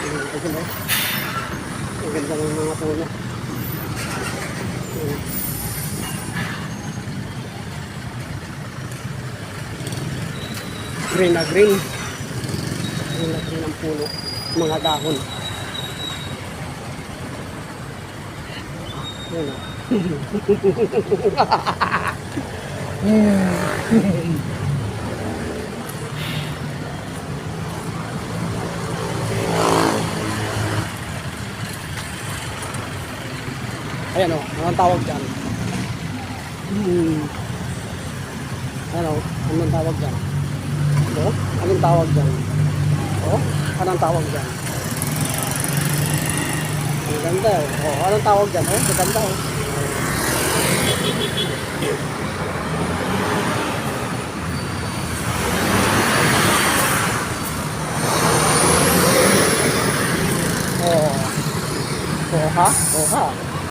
Ang ganda. Ang ganda ng mga puno. Green na green. Green na green ang puno. Mga dahon. Yan o. Ayan o, anong tawag dyan? Hmm. Ayan o, anong tawag dyan? O, anong tawag dyan? O, anong tawag dyan? Ang ganda o. O, anong tawag dyan? O, ang ganda o. O. O ha? O ha?